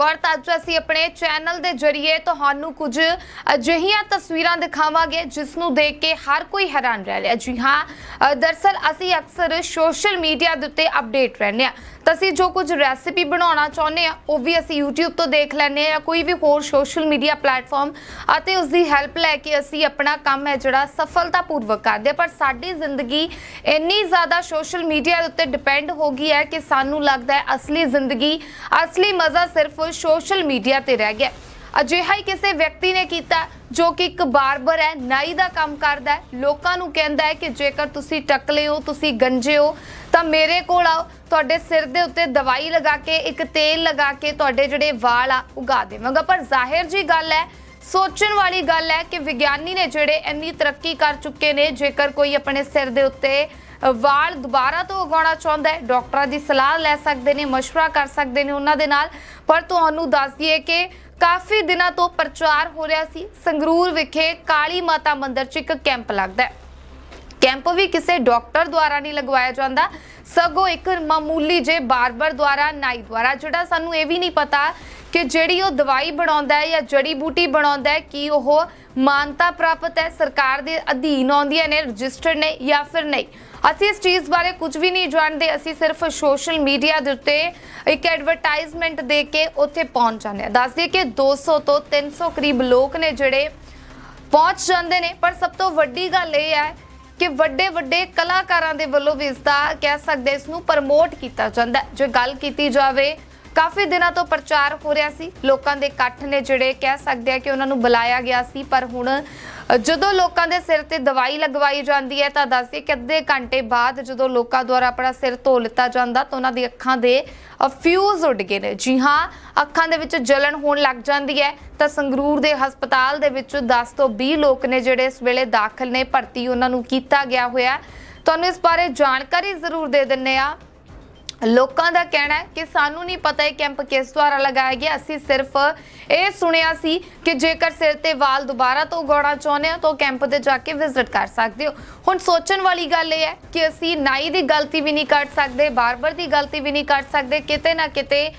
ਔਰ ਤਾਂ ਅੱਜ ਅਸੀਂ ਆਪਣੇ ਚੈਨਲ ਦੇ ਜ਼ਰੀਏ। ਤੁਹਾਨੂੰ ਕੁਝ ਅਜਿਹੀਆਂ ਤਸਵੀਰਾਂ ਦਿਖਾਵਾਂਗੇ ਜਿਸ ਨੂੰ ਦੇਖ ਕੇ ਹਰ ਕੋਈ ਹੈਰਾਨ ਰਹਿ ਰਿਹਾ ਜੀ ਹਾਂ ਅ, ਦਰਸਲ ਅਸੀਂ ਅਕਸਰ ਸੋਸ਼ਲ ਮੀਡੀਆ ਦੇ ਉੱਤੇ ਅਪਡੇਟ ਰਹਿੰਦੇ ਹਾਂ। ਤਾਂ ਅਸੀਂ ਜੋ ਕੁਝ ਰੈਸਿਪੀ ਬਣਾਉਣਾ ਚਾਹੁੰਦੇ ਆ ਉਹ ਵੀ ਅਸੀਂ YouTube ਤੋਂ ਦੇਖ ਲੈਂਦੇ ਆ ਜਾਂ ਕੋਈ ਵੀ ਹੋਰ ਸੋਸ਼ਲ ਮੀਡੀਆ ਪਲੇਟਫਾਰਮ ਅਤੇ ਉਸ ਦੀ ਹੈਲਪ ਲੈ ਕੇ ਅਸੀਂ ਆਪਣਾ ਕੰਮ ਹੈ ਜਿਹੜਾ ਸਫਲਤਾਪੂਰਵਕ ਕਰਦੇ ਹਾਂ। ਪਰ ਸਾਡੀ ਜ਼ਿੰਦਗੀ ਇੰਨੀ ਜ਼ਿਆਦਾ ਸੋਸ਼ਲ ਮੀਡੀਆ ਦੇ ਉੱਤੇ ਡਿਪੈਂਡ ਹੋ ਗਈ ਹੈ ਕਿ ਸਾਨੂੰ ਲੱਗਦਾ ਹੈ ਅਸਲੀ ਜ਼ਿੰਦਗੀ, ਅਸਲੀ ਮਜ਼ਾ ਸਿਰਫ ਸੋਸ਼ਲ ਮੀਡੀਆ ਤੇ ਰਹਿ ਗਿਆ। ਅਜਿਹਾ ਹੀ ਕਿਸੇ ਵਿਅਕਤੀ ਨੇ ਕੀਤਾ ਜੋ ਕਿ ਇੱਕ ਬਾਰਬਰ ਹੈ, ਨਾਈ ਦਾ ਕੰਮ ਕਰਦਾ ਹੈ। ਲੋਕਾਂ ਨੂੰ ਕਹਿੰਦਾ ਹੈ ਕਿ ਜੇਕਰ ਤੁਸੀਂ ਟਕਲੇ ਹੋ, ਤੁਸੀਂ ਗੰਜੇ ਹੋ, ਤਾਂ ਮੇਰੇ ਕੋਲ ਆਓ। ਤੁਹਾਡੇ ਸਿਰ ਦੇ ਉੱਤੇ ਦਵਾਈ ਲਗਾ ਕੇ ਇੱਕ ਤੇਲ ਲਗਾ ਕੇ ਤੁਹਾਡੇ ਜਿਹੜੇ ਵਾਲ ਆ ਉਗਾ ਦੇਵਾਂਗਾ ਪਰ ਜ਼ਾਹਿਰ ਜੀ ਗੱਲ ਹੈ ਸੋਚਣ ਵਾਲੀ ਗੱਲ ਹੈ ਕਿ ਵਿਗਿਆਨੀ ਨੇ ਜਿਹੜੇ ਇੰਨੀ ਤਰੱਕੀ ਕਰ ਚੁੱਕੇ ਨੇ ਜੇਕਰ ਕੋਈ ਆਪਣੇ ਸਿਰ ਦੇ ਉੱਤੇ ਅ, ਵਾਲ ਦੁਬਾਰਾ ਤੋਂ ਉਗਾਉਣਾ ਚਾਹੁੰਦਾ ਹੈ ਡਾਕਟਰਾਂ ਦੀ ਸਲਾਹ ਲੈ ਸਕਦੇ ਨੇ مشورہ ਕਰ ਸਕਦੇ ਨੇ ਉਹਨਾਂ ਦੇ ਨਾਲ ਪਰ ਤੁਹਾਨੂੰ ਦੱਸ ਦਈਏ ਕਿ ਕਾਫੀ ਦਿਨਾਂ ਤੋਂ ਪ੍ਰਚਾਰ ਹੋ ਰਿਹਾ ਸੀ ਸੰਗਰੂਰ ਵਿਖੇ ਕਾਲੀ ਮਾਤਾ ਮੰਦਿਰ 'ਚ ਇੱਕ ਕੈਂਪ ਲੱਗਦਾ ਹੈ ਕੈਂਪ ਵੀ ਕਿਸੇ ਡਾਕਟਰ ਦੁਆਰਾ ਨਹੀਂ ਲਗਵਾਇਆ ਜਾਂਦਾ ਸਗੋਂ ਇੱਕ ਮਾਮੂਲੀ ਜੇ ਬਾਰਬਰ ਦੁਆਰਾ, ਨਾਈ ਦੁਆਰਾ, ਜਿਹੜਾ ਸਾਨੂੰ ਇਹ ਵੀ ਨਹੀਂ ਪਤਾ ਕਿ ਜਿਹੜੀ ਉਹ ਦਵਾਈ ਬਣਾਉਂਦਾ ਹੈ ਜਾਂ ਜੜੀ ਬੂਟੀ ਬਣਾਉਂਦਾ ਹੈ, ਕੀ ਉਹ ਮਾਨਤਾ ਪ੍ਰਾਪਤ ਹੈ, ਸਰਕਾਰ ਦੇ ਅਧੀਨ ਆਉਂਦੀਆਂ ਨੇ, ਰਜਿਸਟਰਡ ਨੇ ਜਾਂ ਫਿਰ ਨਹੀਂ। ਅਸੀਂ ਇਸ ਚੀਜ਼ ਬਾਰੇ ਕੁਝ ਵੀ ਨਹੀਂ ਜਾਣਦੇ, ਅਸੀਂ ਸਿਰਫ ਸੋਸ਼ਲ ਮੀਡੀਆ ਦੇ ਉੱਤੇ ਇੱਕ ਐਡਵਰਟਾਈਜ਼ਮੈਂਟ ਦੇ ਕੇ ਉੱਥੇ ਪਹੁੰਚ ਜਾਂਦੇ ਹਾਂ। ਦੱਸ ਦਈਏ ਕਿ 200 ਤੋਂ 300 ਕਰੀਬ ਲੋਕ ਨੇ ਜਿਹੜੇ ਪਹੁੰਚ ਜਾਂਦੇ ਨੇ, ਪਰ ਸਭ ਤੋਂ ਵੱਡੀ ਗੱਲ ਇਹ ਹੈ ਕਿ ਵੱਡੇ ਵੱਡੇ ਕਲਾਕਾਰਾਂ ਦੇ ਵੱਲੋਂ ਵੀ ਇਸ ਦਾ ਕਹਿ ਸਕਦੇ ਇਸ ਨੂੰ ਪ੍ਰਮੋਟ ਕੀਤਾ ਜਾਂਦਾ ਜੇ ਗੱਲ ਕੀਤੀ ਜਾਵੇ ਕਾਫੀ ਦਿਨਾਂ ਤੋਂ ਪ੍ਰਚਾਰ ਹੋ ਰਿਹਾ ਸੀ। ਲੋਕਾਂ ਦੇ ਇਕੱਠ ਨੇ ਜਿਹੜੇ ਕਹਿ ਸਕਦੇ ਆ ਕਿ ਉਹਨਾਂ ਨੂੰ ਬੁਲਾਇਆ ਗਿਆ ਸੀ, ਪਰ ਹੁਣ ਜਦੋਂ ਲੋਕਾਂ ਦੇ ਸਿਰ ਤੇ ਦਵਾਈ ਲਗਵਾਈ ਜਾਂਦੀ ਹੈ ਤਾਂ ਦੱਸਦੇ ਕਿ ਅੱਧੇ ਘੰਟੇ ਬਾਅਦ ਜਦੋਂ ਲੋਕਾਂ ਦੁਆਰਾ ਆਪਣਾ ਸਿਰ ਧੋ ਲਿੱਤਾ ਜਾਂਦਾ ਤਾਂ ਉਹਨਾਂ ਦੀ ਅੱਖਾਂ ਦੇ ਫਿਊਜ਼ ਉੱਡ ਗਏ ਨੇ। ਜੀ ਹਾਂ, ਅੱਖਾਂ ਦੇ ਵਿੱਚ ਜਲਣ ਹੋਣ ਲੱਗ ਜਾਂਦੀ ਹੈ। ਤਾਂ ਸੰਗਰੂਰ ਦੇ ਹਸਪਤਾਲ ਦੇ ਵਿੱਚ 10 ਤੋਂ 20 ਲੋਕ ਨੇ ਜਿਹੜੇ ਇਸ ਵੇਲੇ ਦਾਖਲ ਨੇ, ਭਰਤੀ ਉਹਨਾਂ ਨੂੰ ਕੀਤਾ ਗਿਆ ਹੋਇਆ। ਤੁਹਾਨੂੰ ਇਸ ਬਾਰੇ ਜਾਣਕਾਰੀ ਜ਼ਰੂਰ ਦੇ ਦਿੰਨੇ ਆ ਲੋਕਾਂ ਦਾ ਕਹਿਣਾ ਹੈ ਕਿ ਸਾਨੂੰ ਨਹੀਂ ਪਤਾ ਇਹ ਕੈਂਪ ਕਿਸ ਦੁਆਰਾ ਲਗਾਇਆ ਗਿਆ। ਅਸੀਂ ਸਿਰਫ ਇਹ ਸੁਣਿਆ ਸੀ ਕਿ ਜੇਕਰ ਸਿਰ ਤੇ ਵਾਲ ਦੁਬਾਰਾ ਤੋਂ ਉਗਾਉਣਾ ਚਾਹੁੰਦੇ ਹੋ ਤਾਂ ਕੈਂਪ ਤੇ ਜਾ ਕੇ ਵਿਜ਼ਿਟ ਕਰ ਸਕਦੇ ਹੋ। ਹੁਣ ਸੋਚਣ ਵਾਲੀ ਗੱਲ ਇਹ ਹੈ ਕਿ ਅਸੀਂ ਨਾਈ ਦੀ ਗਲਤੀ ਵੀ ਨਹੀਂ ਕੱਢ ਸਕਦੇ, ਬਾਰਬਰ ਦੀ ਗਲਤੀ ਵੀ ਨਹੀਂ ਕੱਢ ਸਕਦੇ, ਕਿਤੇ ਨਾ ਕਿਤੇ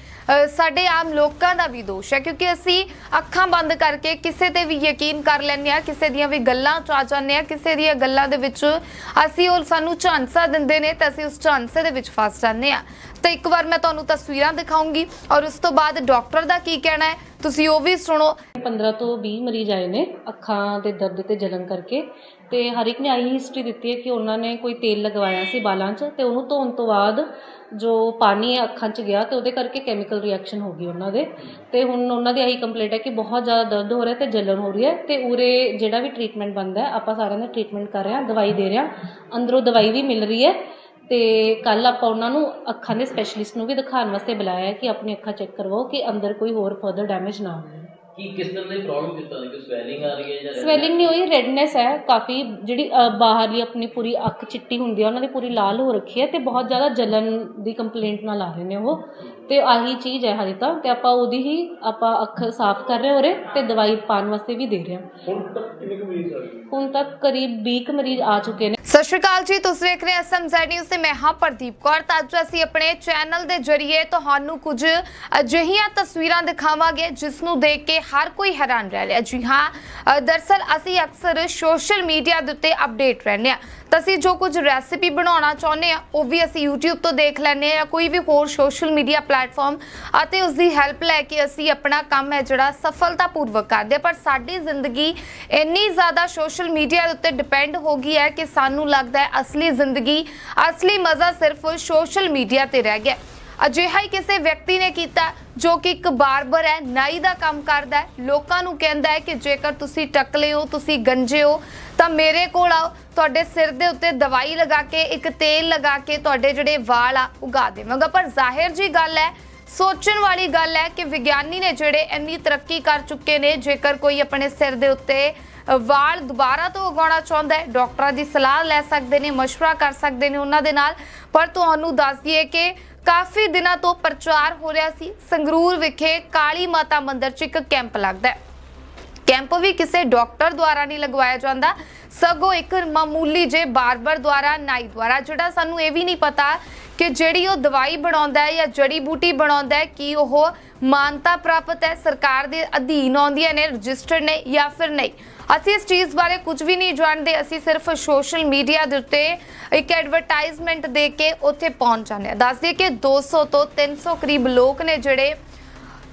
ਸਾਡੇ ਆਮ ਲੋਕਾਂ ਦਾ ਵੀ ਦੋਸ਼ ਹੈ, ਕਿਉਂਕਿ ਅਸੀਂ ਅੱਖਾਂ ਬੰਦ ਕਰਕੇ ਕਿਸੇ ਤੇ ਵੀ ਯਕੀਨ ਕਰ ਲੈਂਦੇ ਆ ਕਿਸੇ ਦੀਆਂ ਵੀ ਗੱਲਾਂ ਚ ਆ ਜਾਂਦੇ ਆ ਕਿਸੇ ਦੀਆਂ ਗੱਲਾਂ ਦੇ ਵਿੱਚ ਅਸੀਂ ਉਹ ਸਾਨੂੰ ਝਾਂਸਾ ਦਿੰਦੇ ਨੇ ਤਾਂ ਅਸੀਂ ਉਸ ਝਾਂਸੇ ਦੇ ਵਿੱਚ ਫਸ ਜਾਂਦੇ ਆ ਤਾਂ ਇੱਕ ਵਾਰ ਮੈਂ ਤੁਹਾਨੂੰ ਤਸਵੀਰਾਂ ਦਿਖਾਉਂਗੀ ਔਰ ਉਸ ਤੋਂ ਬਾਅਦ ਡਾਕਟਰ ਦਾ ਕੀ ਕਹਿਣਾ ਹੈ, ਤੁਸੀਂ ਉਹ ਵੀ ਸੁਣੋ। 15 ਤੋਂ 20 ਮਰੀਜ਼ ਆਏ ਨੇ, ਅੱਖਾਂ ਦੇ ਦਰਦ ਤੇ ਜਲਨ ਕਰਕੇ। ਤੇ ਹਰ ਇੱਕ ਨੇ ਆਹੀ ਹਿਸਟਰੀ ਦਿੱਤੀ ਹੈ ਕਿ ਉਹਨਾਂ ਨੇ ਕੋਈ ਤੇਲ ਲਗਵਾਇਆ ਸੀ ਬਾਲਾਂ 'ਚ ਤੇ ਉਹਨੂੰ ਧੋਣ ਤੋਂ ਬਾਅਦ ਜੋ ਪਾਣੀ ਹੈ ਅੱਖਾਂ 'ਚ ਗਿਆ ਤੇ ਉਹਦੇ ਕਰਕੇ ਕੈਮੀਕਲ ਰਿਐਕਸ਼ਨ ਹੋ ਗਈ ਉਹਨਾਂ ਦੇ। ਤੇ ਹੁਣ ਉਹਨਾਂ ਦੀ ਆਹੀ ਕੰਪਲੇਂਟ ਹੈ ਕਿ ਬਹੁਤ ਜ਼ਿਆਦਾ ਦਰਦ ਹੋ ਰਿਹਾ ਤੇ ਜਲਨ ਹੋ ਰਹੀ ਹੈ ਤੇ ਉਰੇ ਜਿਹੜਾ ਵੀ ਟ੍ਰੀਟਮੈਂਟ ਬਣਦਾ ਹੈ, ਆਪਾਂ ਸਾਰਿਆਂ ਦਾ ਟ੍ਰੀਟਮੈਂਟ ਕਰ ਰਹੇ ਹਾਂ, ਦਵਾਈ ਦੇ ਰਹੇ ਹਾਂ। ਅੰਦਰੋਂ ਦਵਾਈ ਵੀ ਮਿਲ ਰਹੀ ਹੈ ਤੇ ਕੱਲ ਆਪਾਂ ਉਹਨਾਂ ਨੂੰ ਅੱਖਾਂ ਦੇ ਸਪੈਸ਼ਲਿਸਟ ਨੂੰ ਵੀ ਦਿਖਾਉਣ ਵਾਸਤੇ ਬੁਲਾਇਆ ਕਿ ਆਪਣੀ ਅੱਖਾਂ ਚੈੱਕ ਕਰਵਾਓ ਕਿ ਅੰਦਰ ਕੋਈ ਹੋਰ ਫਰਦਰ ਡੈਮੇਜ ਨਾ ਹੋਵੇ। ਕੀ ਕਿਸ ਤਰ੍ਹਾਂ ਦੀ ਪ੍ਰੋਬਲਮ ਕਿਸ ਤਰ੍ਹਾਂ ਦੀ? ਕੋਈ ਸਵੈਲਿੰਗ ਆ ਰਹੀ ਹੈ ਜਾਂ ਸਵੈਲਿੰਗ ਨਹੀਂ ਹੋਈ ਰੈਡਨੈਸ ਹੈ। ਕਾਫੀ ਜਿਹੜੀ ਬਾਹਰਲੀ ਆਪਣੀ ਪੂਰੀ ਅੱਖ ਚਿੱਟੀ ਹੁੰਦੀ ਹੈ ਉਹਨਾਂ ਦੀ ਪੂਰੀ ਲਾਲ ਹੋ ਰੱਖੀ ਹੈ ਤੇ ਬਹੁਤ ਜ਼ਿਆਦਾ ਜਲਨ ਦੀ ਕੰਪਲੇਂਟ ਨਾਲ ਆ ਰਹੇ ਨੇ ਉਹ। ਤੇ ਆਹੀ ਚੀਜ਼ ਹੈ ਹਜੇ ਤਾਂ ਤੇ ਆਪਾਂ ਉਹਦੀ ਹੀ ਆਪਾਂ ਅੱਖ ਸਾਫ਼ ਕਰ ਰਹੇ ਹੋਰੇ ਤੇ ਦਵਾਈ ਪਾਉਣ ਵਾਸਤੇ ਵੀ ਦੇ ਰਹੇ ਹਾਂ। ਹੁਣ ਤੱਕ ਕਿੰਨੇ ਕੁ ਮਰੀਜ਼ ਆ ਗਏ? ਹੁਣ ਤੱਕ ਕਰੀਬ 20 ਕੁ ਮਰੀਜ਼ ਆ ਚੁੱਕੇ ਨੇ। ਸਤਿ ਸ਼੍ਰੀ ਅਕਾਲ ਜੀ ਤੁਸੀਂ ਦੇਖ ਰਹੇ ਹੋ ਐਸਐਮਜ਼ੈਡ ਨਿਊਜ਼ ਤੇ ਮੈਂ ਹਾਂ ਪ੍ਰਦੀਪ ਕੌਰ। ਤਾਂ ਅੱਜ ਅਸੀਂ ਆਪਣੇ ਚੈਨਲ ਦੇ ਜ਼ਰੀਏ ਤੁਹਾਨੂੰ ਕੁਝ ਅਜਿਹੀਆਂ ਤਸਵੀਰਾਂ ਦਿਖਾਵਾਂਗੇ ਜਿਸ ਨੂੰ ਦੇਖ ਕੇ ਹਰ ਕੋਈ ਹੈਰਾਨ ਰਹਿ ਲਿਆ ਜੀ ਹਾਂ ਦਰਸਲ ਅਸੀਂ ਅਕਸਰ ਸੋਸ਼ਲ ਮੀਡੀਆ ਦੇ ਉੱਤੇ ਅਪਡੇਟ ਰਹਿੰਦੇ ਆ ਤਾਂ ਅਸੀਂ ਜੋ ਕੁਝ ਰੈਸਿਪੀ ਬਣਾਉਣਾ ਚਾਹੁੰਦੇ ਆ ਉਹ ਵੀ ਅਸੀਂ YouTube ਤੋਂ ਦੇਖ ਲੈਂਦੇ ਆ ਜਾਂ ਕੋਈ ਵੀ ਹੋਰ ਸੋਸ਼ਲ ਮੀਡੀਆ ਪਲੇਟਫਾਰਮ ਅਤੇ ਉਸ ਦੀ ਹੈਲਪ ਲੈ ਕੇ ਅਸੀਂ ਆਪਣਾ ਕੰਮ ਹੈ ਜਿਹੜਾ ਸਫਲਤਾਪੂਰਵਕ ਕਰਦੇ ਹਾਂ। ਪਰ ਸਾਡੀ ਜ਼ਿੰਦਗੀ ਇੰਨੀ ਜ਼ਿਆਦਾ ਸੋਸ਼ਲ ਮੀਡੀਆ ਦੇ ਉੱਤੇ ਡਿਪੈਂਡ ਹੋ ਗਈ ਹੈ ਕਿ ਸਾਨੂੰ ਲੱਗਦਾ ਹੈ ਅਸਲੀ ਜ਼ਿੰਦਗੀ, ਅਸਲੀ ਮਜ਼ਾ ਸਿਰਫ ਸੋਸ਼ਲ ਮੀਡੀਆ ਤੇ ਰਹਿ ਗਿਆ ਹੈ। ਅਜਿਹਾ ਹੀ ਕਿਸੇ ਵਿਅਕਤੀ ਨੇ ਕੀਤਾ ਜੋ ਕਿ ਇੱਕ ਬਾਰਬਰ ਹੈ ਨਾਈ ਦਾ ਕੰਮ ਕਰਦਾ ਹੈ ਲੋਕਾਂ ਨੂੰ ਕਹਿੰਦਾ ਹੈ ਕਿ ਜੇਕਰ ਤੁਸੀਂ ਟਕਲੇ ਹੋ ਤੁਸੀਂ ਗੰਜੇ ਹੋ ਤਾਂ ਮੇਰੇ ਕੋਲ ਆਓ ਤੁਹਾਡੇ ਸਿਰ ਦੇ ਉੱਤੇ ਦਵਾਈ ਲਗਾ ਕੇ ਇੱਕ ਤੇਲ ਲਗਾ ਕੇ ਤੁਹਾਡੇ ਜਿਹੜੇ ਵਾਲ ਆ ਉਗਾ ਦੇਵਾਂਗਾ ਪਰ ਜ਼ਾਹਿਰ ਜੀ ਗੱਲ ਹੈ ਸੋਚਣ ਵਾਲੀ ਗੱਲ ਹੈ ਕਿ ਵਿਗਿਆਨੀ ਨੇ ਜਿਹੜੇ ਇੰਨੀ ਤਰੱਕੀ ਕਰ ਚੁੱਕੇ ਨੇ ਜੇਕਰ ਕੋਈ ਆਪਣੇ ਸਿਰ ਦੇ ਉੱਤੇ ਅ, ਵਾਲ ਦੁਬਾਰਾ ਤੋਂ ਉਗਾਉਣਾ ਚਾਹੁੰਦਾ ਹੈ ਡਾਕਟਰਾਂ ਦੀ ਸਲਾਹ ਲੈ ਸਕਦੇ ਨੇ مشورہ ਕਰ ਸਕਦੇ ਨੇ ਉਹਨਾਂ ਦੇ ਨਾਲ ਪਰ ਤੁਹਾਨੂੰ ਦੱਸ ਦਈਏ ਕਿ ਕਾਫੀ ਦਿਨਾਂ ਤੋਂ ਪ੍ਰਚਾਰ ਹੋ ਰਿਹਾ ਸੀ। ਸੰਗਰੂਰ ਵਿਖੇ ਕਾਲੀ ਮਾਤਾ ਮੰਦਿਰ 'ਚ ਇੱਕ ਕੈਂਪ ਲੱਗਦਾ ਹੈ। ਕੈਂਪ ਵੀ ਕਿਸੇ ਡਾਕਟਰ ਦੁਆਰਾ ਨਹੀਂ ਲਗਵਾਇਆ ਜਾਂਦਾ। ਸਗੋਂ ਇੱਕ ਮਾਮੂਲੀ ਜੇ ਬਾਰਬਰ ਦੁਆਰਾ, ਨਾਈ ਦੁਆਰਾ, ਜਿਹੜਾ ਸਾਨੂੰ ਇਹ ਵੀ ਨਹੀਂ ਪਤਾ ਕਿ ਜਿਹੜੀ ਉਹ ਦਵਾਈ ਬਣਾਉਂਦਾ ਹੈ ਜਾਂ ਜੜੀ ਬੂਟੀ ਬਣਾਉਂਦਾ ਹੈ, ਕੀ ਉਹ ਮਾਨਤਾ ਪ੍ਰਾਪਤ ਹੈ, ਸਰਕਾਰ ਦੇ ਅਧੀਨ ਆਉਂਦੀਆਂ ਨੇ, ਰਜਿਸਟਰਡ ਨੇ ਜਾਂ ਫਿਰ ਨਹੀਂ। ਅਸੀਂ ਇਸ ਚੀਜ਼ ਬਾਰੇ ਕੁਝ ਵੀ ਨਹੀਂ ਜਾਣਦੇ, ਅਸੀਂ ਸਿਰਫ ਸੋਸ਼ਲ ਮੀਡੀਆ ਦੇ ਉੱਤੇ ਇੱਕ ਐਡਵਰਟਾਈਜ਼ਮੈਂਟ ਦੇ ਕੇ ਉੱਥੇ ਪਹੁੰਚ ਜਾਂਦੇ ਹਾਂ। ਦੱਸ ਦਈਏ ਕਿ 200 ਤੋਂ 300 ਕਰੀਬ ਲੋਕ ਨੇ ਜਿਹੜੇ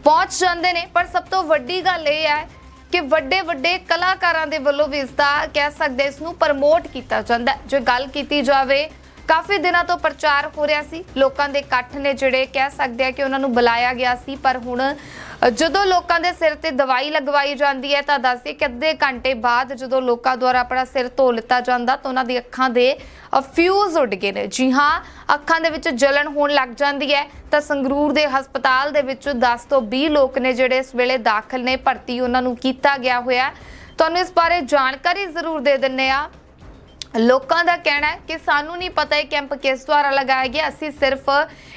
ਪਹੁੰਚ ਜਾਂਦੇ ਨੇ, ਪਰ ਸਭ ਤੋਂ ਵੱਡੀ ਗੱਲ ਇਹ ਹੈ ਕਿ ਵੱਡੇ ਵੱਡੇ ਕਲਾਕਾਰਾਂ ਦੇ ਵੱਲੋਂ ਵੀ ਇਸ ਦਾ ਕਹਿ ਸਕਦੇ ਇਸ ਨੂੰ ਪ੍ਰਮੋਟ ਕੀਤਾ ਜਾਂਦਾ ਜੇ ਗੱਲ ਕੀਤੀ ਜਾਵੇ ਕਾਫੀ ਦਿਨਾਂ ਤੋਂ ਪ੍ਰਚਾਰ ਹੋ ਰਿਹਾ ਸੀ। ਲੋਕਾਂ ਦੇ ਇਕੱਠ ਨੇ ਜਿਹੜੇ ਕਹਿ ਸਕਦੇ ਆ ਕਿ ਉਹਨਾਂ ਨੂੰ ਬੁਲਾਇਆ ਗਿਆ ਸੀ, ਪਰ ਹੁਣ ਜਦੋਂ ਲੋਕਾਂ ਦੇ ਸਿਰ ਤੇ ਦਵਾਈ ਲਗਵਾਈ ਜਾਂਦੀ ਹੈ ਤਾਂ ਦੱਸਦੇ ਕਿ ਅੱਧੇ ਘੰਟੇ ਬਾਅਦ ਜਦੋਂ ਲੋਕਾਂ ਦੁਆਰਾ ਆਪਣਾ ਸਿਰ ਧੋ ਲਿੱਤਾ ਜਾਂਦਾ ਤਾਂ ਉਹਨਾਂ ਦੀ ਅੱਖਾਂ ਦੇ ਫਿਊਜ਼ ਉੱਡ ਗਏ ਨੇ। ਜੀ ਹਾਂ, ਅੱਖਾਂ ਦੇ ਵਿੱਚ ਜਲਣ ਹੋਣ ਲੱਗ ਜਾਂਦੀ ਹੈ। ਤਾਂ ਸੰਗਰੂਰ ਦੇ ਹਸਪਤਾਲ ਦੇ ਵਿੱਚ 10 ਤੋਂ 20 ਲੋਕ ਨੇ ਜਿਹੜੇ ਇਸ ਵੇਲੇ ਦਾਖਲ ਨੇ, ਭਰਤੀ ਉਹਨਾਂ ਨੂੰ ਕੀਤਾ ਗਿਆ ਹੋਇਆ। ਤੁਹਾਨੂੰ ਇਸ ਬਾਰੇ ਜਾਣਕਾਰੀ ਜ਼ਰੂਰ ਦੇ ਦਿੰਨੇ ਆ ਲੋਕਾਂ ਦਾ ਕਹਿਣਾ ਹੈ ਕਿ ਸਾਨੂੰ ਨਹੀਂ ਪਤਾ ਇਹ ਕੈਂਪ ਕਿਸ ਦੁਆਰਾ ਲਗਾਇਆ ਗਿਆ। ਅਸੀਂ ਸਿਰਫ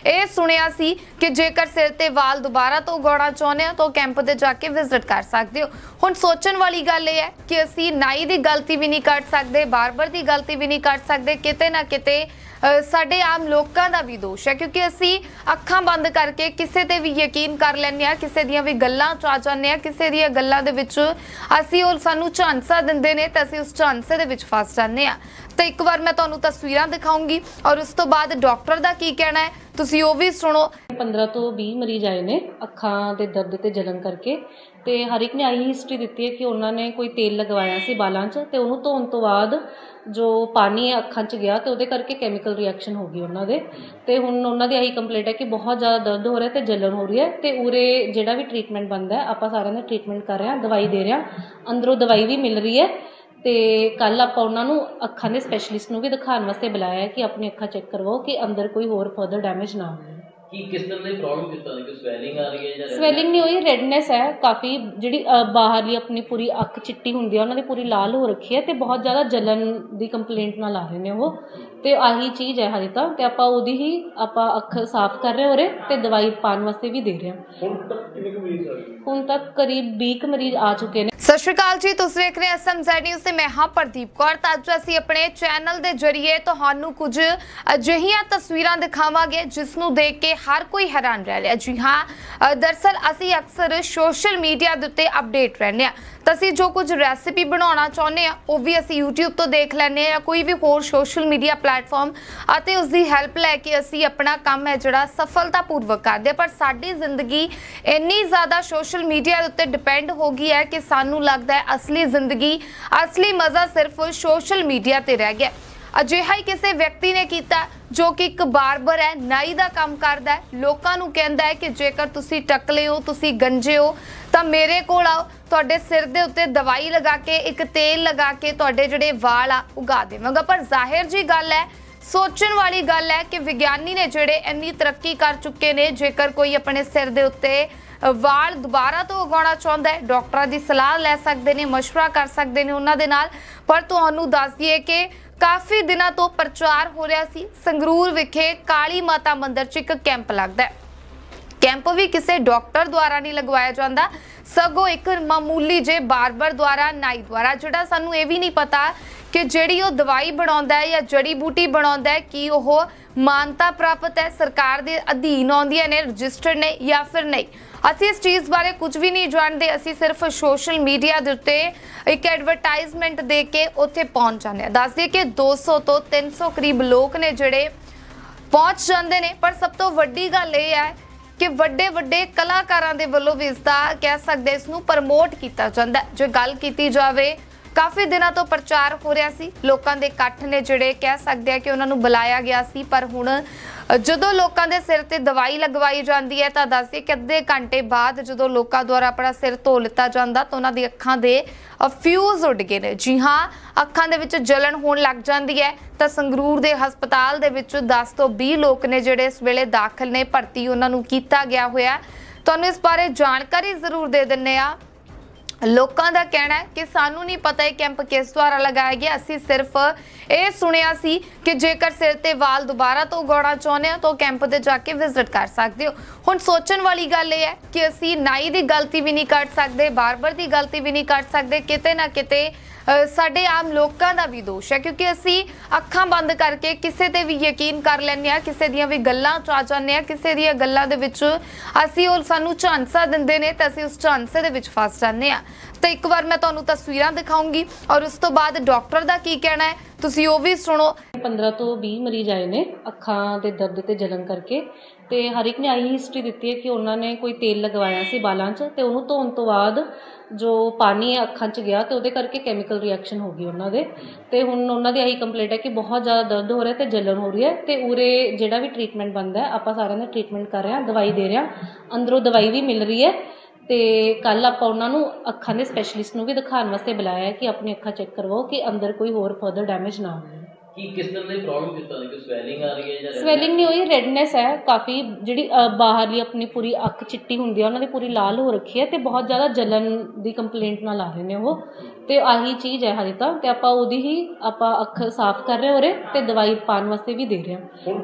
ਇਹ ਸੁਣਿਆ ਸੀ ਕਿ ਜੇਕਰ ਸਿਰ ਤੇ ਵਾਲ ਦੁਬਾਰਾ ਤੋਂ ਉਗਾਉਣਾ ਚਾਹੁੰਦੇ ਹੋ ਤਾਂ ਕੈਂਪ ਤੇ ਜਾ ਕੇ ਵਿਜ਼ਿਟ ਕਰ ਸਕਦੇ ਹੋ। ਹੁਣ ਸੋਚਣ ਵਾਲੀ ਗੱਲ ਇਹ ਹੈ ਕਿ ਅਸੀਂ ਨਾਈ ਦੀ ਗਲਤੀ ਵੀ ਨਹੀਂ ਕੱਢ ਸਕਦੇ, ਬਾਰਬਰ ਦੀ ਗਲਤੀ ਵੀ ਨਹੀਂ ਕੱਢ ਸਕਦੇ, ਕਿਤੇ ਨਾ ਕਿਤੇ ਸਾਡੇ ਆਮ ਲੋਕਾਂ ਦਾ ਵੀ ਦੋਸ਼ ਹੈ। ਕਿਉਂਕਿ ਅਸੀਂ ਅੱਖਾਂ ਬੰਦ ਕਰਕੇ ਕਿਸੇ ਤੇ ਵੀ ਯਕੀਨ ਕਰ ਲੈਂਦੇ ਆ ਕਿਸੇ ਦੀਆਂ ਵੀ ਗੱਲਾਂ ਚ ਆ ਜਾਂਦੇ ਆ ਕਿਸੇ ਦੀਆਂ ਗੱਲਾਂ ਦੇ ਵਿੱਚ ਅਸੀਂ ਉਹ ਸਾਨੂੰ ਝਾਂਸਾ ਦਿੰਦੇ ਨੇ ਤਾਂ ਅਸੀਂ ਉਸ ਝਾਂਸੇ ਦੇ ਵਿੱਚ ਫਸ ਜਾਂਦੇ ਆ ਤਾਂ ਇੱਕ ਵਾਰ ਮੈਂ ਤੁਹਾਨੂੰ ਤਸਵੀਰਾਂ ਦਿਖਾਉਂਗੀ ਔਰ ਉਸ ਤੋਂ ਬਾਅਦ ਡਾਕਟਰ ਦਾ ਕੀ ਕਹਿਣਾ ਹੈ, ਤੁਸੀਂ ਉਹ ਵੀ ਸੁਣੋ। 15 ਤੋਂ 20 ਮਰੀਜ਼ ਆਏ ਨੇ, ਅੱਖਾਂ ਦੇ ਦਰਦ ਤੇ ਜਲਨ ਕਰਕੇ ਤੇ ਹਰ ਇੱਕ ਨੇ ਆਹੀ ਹਿਸਟਰੀ ਦਿੱਤੀ ਹੈ ਕਿ ਉਹਨਾਂ ਨੇ ਕੋਈ ਤੇਲ ਲਗਵਾਇਆ ਸੀ ਬਾਲਾਂ 'ਚ ਤੇ ਉਹਨੂੰ ਧੋਣ ਤੋਂ ਬਾਅਦ ਜੋ ਪਾਣੀ ਹੈ ਅੱਖਾਂ 'ਚ ਗਿਆ ਤੇ ਉਹਦੇ ਕਰਕੇ ਕੈਮੀਕਲ ਰਿਐਕਸ਼ਨ ਹੋ ਗਈ ਉਹਨਾਂ ਦੇ ਤੇ ਹੁਣ ਉਹਨਾਂ ਦੀ ਆਹੀ ਕੰਪਲੇਂਟ ਹੈ ਕਿ ਬਹੁਤ ਜ਼ਿਆਦਾ ਦਰਦ ਹੋ ਰਿਹਾ ਤੇ ਜਲਨ ਹੋ ਰਹੀ ਹੈ ਤੇ ਉਰੇ ਜਿਹੜਾ ਵੀ ਟ੍ਰੀਟਮੈਂਟ ਬਣਦਾ ਹੈ, ਆਪਾਂ ਸਾਰਿਆਂ ਦਾ ਟ੍ਰੀਟਮੈਂਟ ਕਰ ਰਹੇ ਹਾਂ, ਦਵਾਈ ਦੇ ਰਹੇ ਹਾਂ, ਅੰਦਰੋਂ ਦਵਾਈ ਵੀ ਮਿਲ ਰਹੀ ਹੈ ਤੇ ਕੱਲ ਆਪਾਂ ਉਹਨਾਂ ਨੂੰ ਅੱਖਾਂ ਦੇ ਸਪੈਸ਼ਲਿਸਟ ਨੂੰ ਵੀ ਦਿਖਾਉਣ ਵਾਸਤੇ ਬੁਲਾਇਆ ਹੈ ਕਿ ਆਪਣੀ ਅੱਖਾਂ ਚੈੱਕ ਕਰਵਾਓ ਕਿ ਅੰਦਰ ਕੋਈ ਹੋਰ ਫਰਦਰ ਡੈਮੇਜ ਨਾ ਹੋਵੇ। ਕੀ ਕਿਸ ਤਰ੍ਹਾਂ ਦੀ ਪ੍ਰੋਬਲਮ ਕਿਸ ਤਰ੍ਹਾਂ ਦੀ ਸਵੈਲਿੰਗ ਆ ਰਹੀ ਹੈ ਜਾਂ ਸਵੈਲਿੰਗ ਨਹੀਂ ਹੋਈ ਰੈਡਨੈਸ ਹੈ। ਕਾਫੀ ਜਿਹੜੀ ਬਾਹਰਲੀ ਆਪਣੀ ਪੂਰੀ ਅੱਖ ਚਿੱਟੀ ਹੁੰਦੀ ਹੈ ਉਹਨਾਂ ਦੀ ਪੂਰੀ ਲਾਲ ਹੋ ਰੱਖੀ ਹੈ ਤੇ ਬਹੁਤ ਜ਼ਿਆਦਾ ਜਲਨ ਦੀ ਕੰਪਲੇਂਟ ਨਾਲ ਆ ਰਹੇ ਨੇ ਉਹ। ਤੇ ਆਹੀ ਚੀਜ਼ ਹੈ ਹਜੇ ਤਾਂ ਤੇ ਆਪਾਂ ਉਹਦੀ ਹੀ ਆਪਾਂ ਅੱਖ ਸਾਫ਼ ਕਰ ਰਹੇ ਹੋ ਤੇ ਦਵਾਈ ਪਾਉਣ ਵਾਸਤੇ ਵੀ ਦੇ ਰਹੇ ਹਾਂ। ਹੁਣ ਤੱਕ ਕਿੰਨੇ ਕੁ ਮਰੀਜ਼ ਆ ਗਏ? ਹੁਣ ਤੱਕ ਕਰੀਬ 20 ਕੁ ਮਰੀਜ਼ ਆ ਚੁੱਕੇ ਨੇ। ਸਤਿ ਸ਼੍ਰੀ ਅਕਾਲ ਜੀ ਤੁਸੀਂ ਦੇਖ ਰਹੇ ਹੋ ਐਸਐਮਜ਼ੈਡ ਨਿਊਜ਼ ਤੇ ਮੈਂ ਹਾਂ ਪ੍ਰਦੀਪ ਕੌਰ। ਤਾਂ ਅੱਜ ਅਸੀਂ ਆਪਣੇ ਚੈਨਲ ਦੇ ਜ਼ਰੀਏ ਤੁਹਾਨੂੰ ਕੁਝ ਅਜਿਹੀਆਂ ਤਸਵੀਰਾਂ ਦਿਖਾਵਾਂਗੇ ਜਿਸ ਨੂੰ ਦੇਖ ਕੇ ਹਰ ਕੋਈ ਹੈਰਾਨ ਰਹਿ ਰਿਹਾ ਜੀ ਹਾਂ ਅ, ਦਰਸਲ ਅਸੀਂ ਅਕਸਰ ਸੋਸ਼ਲ ਮੀਡੀਆ ਦੇ ਉੱਤੇ ਅਪਡੇਟ ਰਹਿੰਦੇ ਆ ਤਾਂ ਅਸੀਂ ਜੋ ਕੁਝ ਰੈਸਿਪੀ ਬਣਾਉਣਾ ਚਾਹੁੰਦੇ ਆ ਉਹ ਵੀ ਅਸੀਂ YouTube ਤੋਂ ਦੇਖ ਲੈਂਦੇ ਆ ਜਾਂ ਕੋਈ ਵੀ ਹੋਰ ਸੋਸ਼ਲ ਮੀਡੀਆ ਪਲੇਟਫਾਰਮ ਅਤੇ ਉਸ ਦੀ ਹੈਲਪ ਲੈ ਕੇ ਅਸੀਂ ਆਪਣਾ ਕੰਮ ਹੈ ਜਿਹੜਾ ਸਫਲਤਾਪੂਰਵਕ ਕਰਦੇ ਪਰ ਸਾਡੀ ਜ਼ਿੰਦਗੀ ਇੰਨੀ ਜ਼ਿਆਦਾ ਸੋਸ਼ਲ ਮੀਡੀਆ ਦੇ ਉੱਤੇ ਡਿਪੈਂਡ ਹੋ ਗਈ ਹੈ ਕਿ ਸਾਨੂੰ ਲੱਗਦਾ ਹੈ ਅਸਲੀ ਜ਼ਿੰਦਗੀ, ਅਸਲੀ ਮਜ਼ਾ ਸਿਰਫ ਸੋਸ਼ਲ ਮੀਡੀਆ ਤੇ ਰਹਿ ਗਿਆ। ਅਜਿਹਾ ਹੀ ਕਿਸੇ ਵਿਅਕਤੀ ਨੇ ਕੀਤਾ ਜੋ ਕਿ ਇੱਕ ਬਾਰਬਰ ਹੈ ਨਾਈ ਦਾ ਕੰਮ ਕਰਦਾ ਹੈ ਲੋਕਾਂ ਨੂੰ ਕਹਿੰਦਾ ਹੈ ਕਿ ਜੇਕਰ ਤੁਸੀਂ ਟਕਲੇ ਹੋ ਤੁਸੀਂ ਗੰਜੇ ਹੋ ਤਾਂ ਮੇਰੇ ਕੋਲ ਆਓ ਤੁਹਾਡੇ ਸਿਰ ਦੇ ਉੱਤੇ ਦਵਾਈ ਲਗਾ ਕੇ ਇੱਕ ਤੇਲ ਲਗਾ ਕੇ ਤੁਹਾਡੇ ਜਿਹੜੇ ਵਾਲ ਆ ਉਗਾ ਦੇਵਾਂਗਾ ਪਰ ਜ਼ਾਹਿਰ ਜੀ ਗੱਲ ਹੈ ਸੋਚਣ ਵਾਲੀ ਗੱਲ ਹੈ ਕਿ ਵਿਗਿਆਨੀ ਨੇ ਜਿਹੜੇ ਇੰਨੀ ਤਰੱਕੀ ਕਰ ਚੁੱਕੇ ਨੇ ਜੇਕਰ ਕੋਈ ਆਪਣੇ ਸਿਰ ਦੇ ਉੱਤੇ ਅ, ਵਾਲ ਦੁਬਾਰਾ ਤੋਂ ਉਗਾਉਣਾ ਚਾਹੁੰਦਾ ਹੈ ਡਾਕਟਰਾਂ ਦੀ ਸਲਾਹ ਲੈ ਸਕਦੇ ਨੇ مشورہ ਕਰ ਸਕਦੇ ਨੇ ਉਹਨਾਂ ਦੇ ਨਾਲ ਪਰ ਤੁਹਾਨੂੰ ਦੱਸ ਦਈਏ ਕਿ ਕਾਫੀ ਦਿਨਾਂ ਤੋਂ ਪ੍ਰਚਾਰ ਹੋ ਰਿਹਾ ਸੀ। ਸੰਗਰੂਰ ਵਿਖੇ ਕਾਲੀ ਮਾਤਾ ਮੰਦਿਰ 'ਚ ਇੱਕ ਕੈਂਪ ਲੱਗਦਾ ਹੈ। ਕੈਂਪ ਵੀ ਕਿਸੇ ਡਾਕਟਰ ਦੁਆਰਾ ਨਹੀਂ ਲਗਵਾਇਆ ਜਾਂਦਾ। ਸਗੋਂ ਇੱਕ ਮਾਮੂਲੀ ਜੇ ਬਾਰਬਰ ਦੁਆਰਾ, ਨਾਈ ਦੁਆਰਾ, ਜਿਹੜਾ ਸਾਨੂੰ ਇਹ ਵੀ ਨਹੀਂ ਪਤਾ ਕਿ ਜਿਹੜੀ ਉਹ ਦਵਾਈ ਬਣਾਉਂਦਾ ਹੈ ਜਾਂ ਜੜੀ ਬੂਟੀ ਬਣਾਉਂਦਾ ਹੈ, ਕੀ ਉਹ ਮਾਨਤਾ ਪ੍ਰਾਪਤ ਹੈ, ਸਰਕਾਰ ਦੇ ਅਧੀਨ ਆਉਂਦੀਆਂ ਨੇ, ਰਜਿਸਟਰਡ ਨੇ ਜਾਂ ਫਿਰ ਨਹੀਂ। ਅਸੀਂ ਇਸ ਚੀਜ਼ ਬਾਰੇ ਕੁਝ ਵੀ ਨਹੀਂ ਜਾਣਦੇ, ਅਸੀਂ ਸਿਰਫ ਸੋਸ਼ਲ ਮੀਡੀਆ ਦੇ ਉੱਤੇ ਇੱਕ ਐਡਵਰਟਾਈਜ਼ਮੈਂਟ ਦੇ ਕੇ ਉੱਥੇ ਪਹੁੰਚ ਜਾਂਦੇ ਹਾਂ। ਦੱਸ ਦਈਏ ਕਿ 200 ਤੋਂ 300 ਕਰੀਬ ਲੋਕ ਨੇ ਜਿਹੜੇ ਪਹੁੰਚ ਜਾਂਦੇ ਨੇ, ਪਰ ਸਭ ਤੋਂ ਵੱਡੀ ਗੱਲ ਇਹ ਹੈ ਕਿ ਵੱਡੇ ਵੱਡੇ ਕਲਾਕਾਰਾਂ ਦੇ ਵੱਲੋਂ ਵੀ ਇਸ ਦਾ ਕਹਿ ਸਕਦੇ ਇਸ ਨੂੰ ਪ੍ਰਮੋਟ ਕੀਤਾ ਜਾਂਦਾ ਜੇ ਗੱਲ ਕੀਤੀ ਜਾਵੇ, ਕਾਫੀ ਦਿਨਾਂ ਤੋਂ ਪ੍ਰਚਾਰ ਹੋ ਰਿਹਾ ਸੀ। ਲੋਕਾਂ ਦੇ ਇਕੱਠ ਨੇ ਜਿਹੜੇ ਕਹਿ ਸਕਦੇ ਆ ਕਿ ਉਹਨਾਂ ਨੂੰ ਬੁਲਾਇਆ ਗਿਆ ਸੀ, ਪਰ ਹੁਣ ਜਦੋਂ ਲੋਕਾਂ ਦੇ ਸਿਰ ਤੇ ਦਵਾਈ ਲਗਵਾਈ ਜਾਂਦੀ ਹੈ ਤਾਂ ਦੱਸਦੇ ਕਿ ਅੱਧੇ ਘੰਟੇ ਬਾਅਦ ਜਦੋਂ ਲੋਕਾਂ ਦੁਆਰਾ ਆਪਣਾ ਸਿਰ ਧੋ ਲਿੱਤਾ ਜਾਂਦਾ ਤਾਂ ਉਹਨਾਂ ਦੀ ਅੱਖਾਂ ਦੇ ਫਿਊਜ਼ ਉੱਡ ਗਏ ਨੇ। ਜੀ ਹਾਂ, ਅੱਖਾਂ ਦੇ ਵਿੱਚ ਜਲਣ ਹੋਣ ਲੱਗ ਜਾਂਦੀ ਹੈ। ਤਾਂ ਸੰਗਰੂਰ ਦੇ ਹਸਪਤਾਲ ਦੇ ਵਿੱਚ 10 ਤੋਂ 20 ਲੋਕ ਨੇ ਜਿਹੜੇ ਇਸ ਵੇਲੇ ਦਾਖਲ ਨੇ, ਭਰਤੀ ਉਹਨਾਂ ਨੂੰ ਕੀਤਾ ਗਿਆ ਹੋਇਆ। ਤੁਹਾਨੂੰ ਇਸ ਬਾਰੇ ਜਾਣਕਾਰੀ ਜ਼ਰੂਰ ਦੇ ਦਿੰਨੇ ਆ ਲੋਕਾਂ ਦਾ ਕਹਿਣਾ ਹੈ ਕਿ ਸਾਨੂੰ ਨਹੀਂ ਪਤਾ ਇਹ ਕੈਂਪ ਕਿਸ ਦੁਆਰਾ ਲਗਾਇਆ ਗਿਆ। ਅਸੀਂ ਸਿਰਫ ਇਹ ਸੁਣਿਆ ਸੀ ਕਿ ਜੇਕਰ ਸਿਰ ਤੇ ਵਾਲ ਦੁਬਾਰਾ ਤੋਂ ਉਗਾਉਣਾ ਚਾਹੁੰਦੇ ਹੋ ਤਾਂ ਕੈਂਪ ਤੇ ਜਾ ਕੇ ਵਿਜ਼ਿਟ ਕਰ ਸਕਦੇ ਹੋ। ਹੁਣ ਸੋਚਣ ਵਾਲੀ ਗੱਲ ਇਹ ਹੈ ਕਿ ਅਸੀਂ ਨਾਈ ਦੀ ਗਲਤੀ ਵੀ ਨਹੀਂ ਕੱਢ ਸਕਦੇ, ਬਾਰਬਰ ਦੀ ਗਲਤੀ ਵੀ ਨਹੀਂ ਕੱਢ ਸਕਦੇ, ਕਿਤੇ ਨਾ ਕਿਤੇ ਸਾਡੇ ਆਮ ਲੋਕਾਂ ਦਾ ਵੀ ਦੋਸ਼ ਹੈ, ਕਿਉਂਕਿ ਅਸੀਂ ਅੱਖਾਂ ਬੰਦ ਕਰਕੇ ਕਿਸੇ ਤੇ ਵੀ ਯਕੀਨ ਕਰ ਲੈਂਦੇ ਆ ਕਿਸੇ ਦੀਆਂ ਵੀ ਗੱਲਾਂ ਚ ਆ ਜਾਂਦੇ ਆ ਕਿਸੇ ਦੀਆਂ ਗੱਲਾਂ ਦੇ ਵਿੱਚ ਅਸੀਂ ਉਹ ਸਾਨੂੰ ਝਾਂਸਾ ਦਿੰਦੇ ਨੇ ਤਾਂ ਅਸੀਂ ਉਸ ਝਾਂਸੇ ਦੇ ਵਿੱਚ ਫਸ ਜਾਂਦੇ ਆ ਤਾਂ ਇੱਕ ਵਾਰ ਮੈਂ ਤੁਹਾਨੂੰ ਤਸਵੀਰਾਂ ਦਿਖਾਉਂਗੀ ਔਰ ਉਸ ਤੋਂ ਬਾਅਦ ਡਾਕਟਰ ਦਾ ਕੀ ਕਹਿਣਾ ਹੈ, ਤੁਸੀਂ ਉਹ ਵੀ ਸੁਣੋ। 15 ਤੋਂ 20 ਮਰੀਜ਼ ਆਏ ਨੇ, ਅੱਖਾਂ ਦੇ ਦਰਦ ਤੇ ਜਲਨ ਕਰਕੇ ਅਤੇ ਹਰ ਇੱਕ ਨੇ ਆਹੀ ਹਿਸਟਰੀ ਦਿੱਤੀ ਹੈ ਕਿ ਉਹਨਾਂ ਨੇ ਕੋਈ ਤੇਲ ਲਗਵਾਇਆ ਸੀ ਬਾਲਾਂ 'ਚ ਅਤੇ ਉਹਨੂੰ ਧੋਣ ਤੋਂ ਬਾਅਦ ਜੋ ਪਾਣੀ ਹੈ ਅੱਖਾਂ 'ਚ ਗਿਆ ਅਤੇ ਉਹਦੇ ਕਰਕੇ ਕੈਮੀਕਲ ਰਿਐਕਸ਼ਨ ਹੋ ਗਈ ਉਹਨਾਂ ਦੇ ਅਤੇ ਹੁਣ ਉਹਨਾਂ ਦੀ ਇਹੀ ਕੰਪਲੇਂਟ ਹੈ ਕਿ ਬਹੁਤ ਜ਼ਿਆਦਾ ਦਰਦ ਹੋ ਰਿਹਾ ਅਤੇ ਜਲਨ ਹੋ ਰਹੀ ਹੈ ਅਤੇ ਉਰੇ ਜਿਹੜਾ ਵੀ ਟਰੀਟਮੈਂਟ ਬਣਦਾ ਆਪਾਂ ਸਾਰਿਆਂ ਦਾ ਟਰੀਟਮੈਂਟ ਕਰ ਰਹੇ ਹਾਂ, ਦਵਾਈ ਦੇ ਰਹੇ ਹਾਂ, ਅੰਦਰੋਂ ਦਵਾਈ ਵੀ ਮਿਲ ਰਹੀ ਹੈ ਅਤੇ ਕੱਲ ਆਪਾਂ ਉਹਨਾਂ ਨੂੰ ਅੱਖਾਂ ਦੇ ਸਪੈਸ਼ਲਿਸਟ ਨੂੰ ਵੀ ਦਿਖਾਉਣ ਵਾਸਤੇ ਬੁਲਾਇਆ ਕਿ ਆਪਣੀ ਅੱਖਾਂ ਚੈੱਕ ਕਰਵਾਓ ਕਿ ਅੰਦਰ ਕੋਈ ਹੋਰ ਫਰਦਰ ਡੈਮੇਜ ਨਾ ਹੋਵੇ। ਕੀ ਕਿਸ ਤਰ੍ਹਾਂ ਦੀ ਪ੍ਰੋਬਲਮ ਕਿਸ ਤਰ੍ਹਾਂ ਦੀ? ਕੋਈ ਸਵੈਲਿੰਗ ਆ ਰਹੀ ਹੈ ਜਾਂ ਸਵੈਲਿੰਗ ਨਹੀਂ ਹੋਈ ਰੈਡਨੈਸ ਹੈ ਕਾਫੀ ਜਿਹੜੀ ਬਾਹਰਲੀ ਆਪਣੀ ਪੂਰੀ ਅੱਖ ਚਿੱਟੀ ਹੁੰਦੀ ਹੈ ਉਹਨਾਂ ਦੀ ਪੂਰੀ ਲਾਲ ਹੋ ਰੱਖੀ ਹੈ ਤੇ ਬਹੁਤ ਜ਼ਿਆਦਾ ਜਲਨ ਦੀ ਕੰਪਲੇਂਟ ਨਾਲ ਆ ਰਹੇ ਨੇ ਉਹ। ਤੇ ਆਹੀ ਚੀਜ਼ ਹੈ ਹਜੇ ਤਾਂ ਤੇ ਆਪਾਂ ਉਹਦੀ ਹੀ ਆਪਾਂ ਅੱਖ ਸਾਫ਼ ਕਰ ਰਹੇ ਹੋ ਰਹੇ ਤੇ ਦਵਾਈ ਪਾਉਣ ਵਾਸਤੇ ਵੀ ਦੇ ਰਹੇ ਹਾਂ। ਹੁਣ